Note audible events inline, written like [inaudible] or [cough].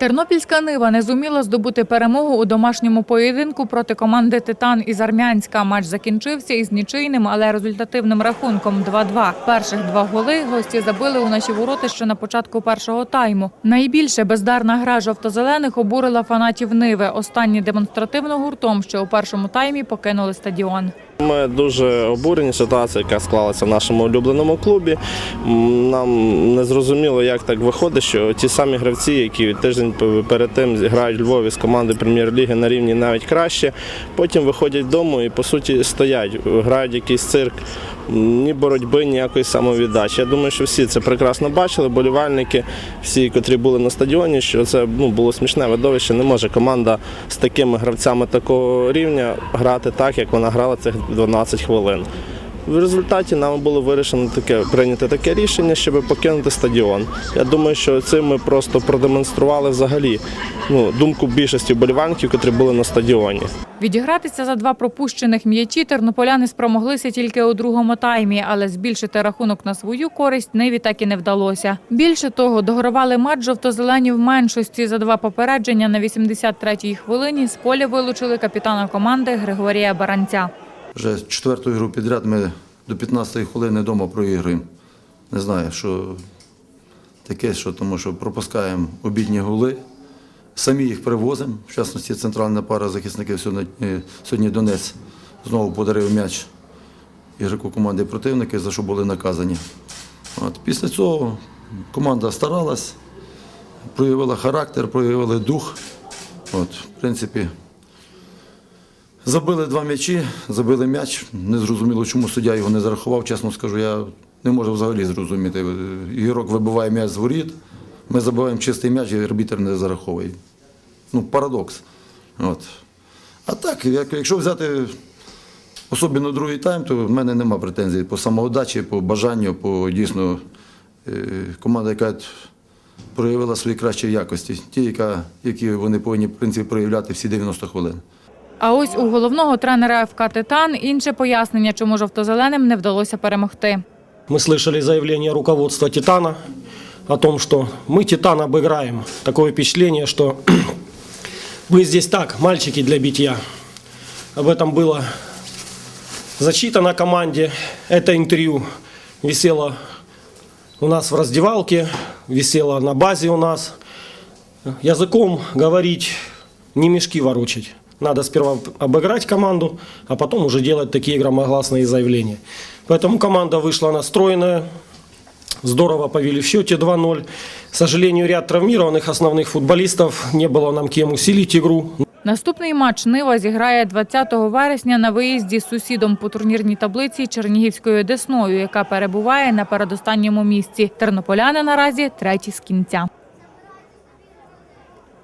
Тернопільська Нива не зуміла здобути перемогу у домашньому поєдинку проти команди Титан із Армянська. Матч закінчився із нічийним, але результативним рахунком 2-2. Перших два голи гості забили у наші ворота ще на початку першого тайму. Найбільше бездарна гра жовто-зелених обурила фанатів Ниви. Останні демонстративно гуртом, що у першому таймі покинули стадіон. Ми дуже обурені ситуацією, яка склалася в нашому улюбленому клубі. Нам не зрозуміло, як так виходить, що ті самі гравці, які тиждень перед тим грають в Львові з команди прем'єр-ліги на рівні навіть краще, потім виходять додому і по суті стоять, грають якийсь цирк. Ні боротьби, ніякої самовіддачі. Я думаю, що всі це прекрасно бачили. Болівальники, всі, котрі були на стадіоні, що це ну, було смішне видовище. Не може команда з такими гравцями такого рівня грати так, як вона грала цих 12 хвилин. В результаті нам було вирішено таке прийняти таке рішення, щоб покинути стадіон. Я думаю, що цим ми просто продемонстрували взагалі ну, думку більшості болівальників, котрі були на стадіоні. Відігратися за два пропущених м'ячі тернополяни спромоглися тільки у другому таймі, але збільшити рахунок на свою користь Ниві так і не вдалося. Більше того, догравали матч жовто-зелені в меншості за два попередження на 83-й хвилині. З поля вилучили капітана команди Григорія Баранця. Вже четверту ігру підряд ми до 15-ї хвилини вдома проігруємо. Не знаю, що таке, що тому що пропускаємо обідні голи, самі їх привозимо. В частності центральна пара захисників сьогодні, е, сьогодні Донець знову подарив м'яч ігроку команди противники, за що були наказані. От, після цього команда старалась, проявила характер, проявила дух. От, в принципі, Забили два м'ячі, забили м'яч. Не зрозуміло, чому суддя його не зарахував. Чесно скажу, я не можу взагалі зрозуміти. Ігорок вибиває м'яч з воріт, ми забиваємо чистий м'яч, і арбітр не зараховує. Ну, парадокс. От. А так, якщо взяти особливо другий тайм, то в мене нема претензій по самоотдачі, по бажанню, по дійсно е, команда, яка проявила свої кращі якості, ті, які вони повинні в принципі, проявляти всі 90 хвилин. А ось у головного тренера ФК Титан інше пояснення, чому жовто-зеленим не вдалося перемогти. Мы слышали заявление руководства «Титана» о том, что мы «Титан» обыграем. Такое впечатление, что вы здесь [clears throat] так, мальчики для битья. Об этом было зачитано команде. Это интервью висело у нас в раздевалке, висело на базе у нас. Языком говорить, не мешки ворочать. Надо сперва обыграть команду, а потом уже делать такие громогласные заявления. Поэтому команда вышла настроенная, здорово повели в счете 2-0. К сожалению, ряд травмированных основных футболистов, не было нам кем усилить игру. Наступний матч Нива зіграє 20 вересня на виїзді з сусідом по турнірній таблиці Чернігівською Десною, яка перебуває на передостанньому місці. Тернополяни наразі треті з кінця.